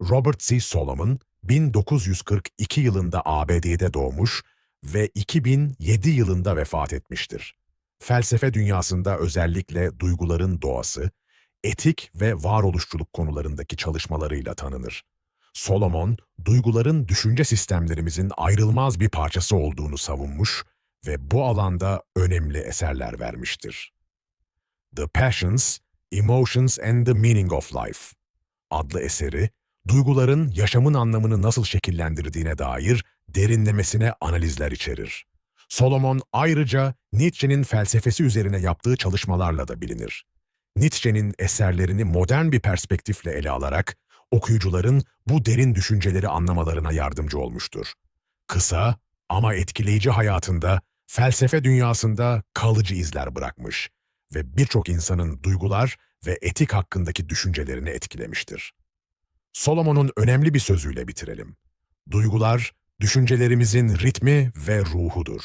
Robert C. Solomon 1942 yılında ABD'de doğmuş ve 2007 yılında vefat etmiştir. Felsefe dünyasında özellikle duyguların doğası, etik ve varoluşçuluk konularındaki çalışmalarıyla tanınır. Solomon, duyguların düşünce sistemlerimizin ayrılmaz bir parçası olduğunu savunmuş ve bu alanda önemli eserler vermiştir. The Passions, Emotions and the Meaning of Life adlı eseri, duyguların yaşamın anlamını nasıl şekillendirdiğine dair derinlemesine analizler içerir. Solomon ayrıca Nietzsche'nin felsefesi üzerine yaptığı çalışmalarla da bilinir. Nietzsche'nin eserlerini modern bir perspektifle ele alarak okuyucuların bu derin düşünceleri anlamalarına yardımcı olmuştur. Kısa ama etkileyici hayatında felsefe dünyasında kalıcı izler bırakmış ve birçok insanın duygular ve etik hakkındaki düşüncelerini etkilemiştir. Solomon'un önemli bir sözüyle bitirelim. Duygular, düşüncelerimizin ritmi ve ruhudur.